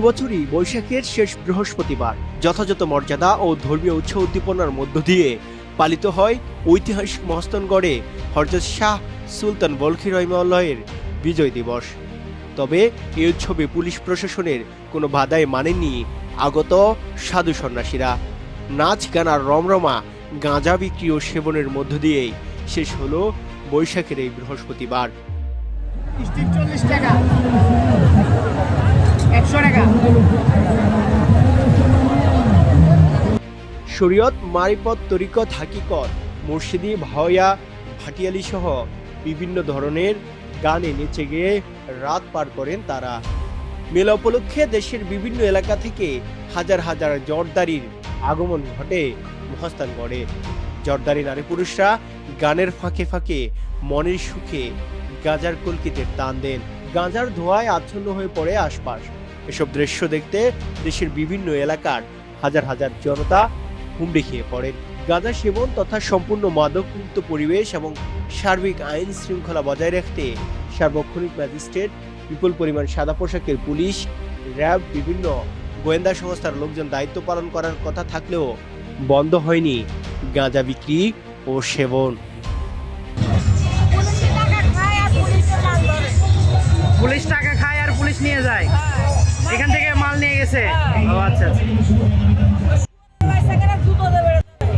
বছরই বৈশাখের শেষ বৃহস্পতিবার যথাযথ মর্যাদা ও ধর্মীয় উৎসব উদ্দীপনার মধ্য দিয়ে পালিত হয় ঐতিহাসিক মহস্তনগড়ে হরজত শাহ সুলতান বলখি রহিমালয়ের বিজয় দিবস। তবে এই উৎসবে পুলিশ প্রশাসনের কোনো বাধাই মানেনি আগত সাধু সন্ন্যাসীরা। নাচ, গান আর রমরমা গাঁজা বিক্রি ও সেবনের মধ্য দিয়েই শেষ হলো বৈশাখের এই বৃহস্পতিবার। টাকা। শরীয়ত মারিপত তরিকত হাকিকত, মুর্শিদি, ভাওয়া, ভাটিয়ালি সহ বিভিন্ন ধরনের গানে নেচে গিয়ে রাত পার করেন তারা। মেলা উপলক্ষে দেশের বিভিন্ন এলাকা থেকে হাজার হাজার জর্দারির আগমন ঘটে মহাস্থানগড়ে জর্দারি নারী পুরুষরা গানের ফাঁকে ফাঁকে মনের সুখে গাজার কলকিতে টান দেন। গাঁজার ধোঁয়ায় আচ্ছন্ন হয়ে পড়ে আশপাশ। এসব দৃশ্য দেখতে দেশের বিভিন্ন এলাকার হাজার হাজার জনতা হুমড়ি খেয়ে পড়েন। গাঁজা সেবন তথা সম্পূর্ণ মাদকমুক্ত পরিবেশ এবং সার্বিক আইন শৃঙ্খলা বজায় রাখতে সার্বক্ষণিক ম্যাজিস্ট্রেট বিপুল পরিমাণ সাদা পোশাকের পুলিশ র্যাব বিভিন্ন গোয়েন্দা সংস্থার লোকজন দায়িত্ব পালন করার কথা থাকলেও বন্ধ হয়নি গাঁজা বিক্রি ও সেবন। পুলিশ টাকা খায় আর পুলিশ নিয়ে যায়। এখান থেকে মাল নিয়ে গেছে। ও আচ্ছা।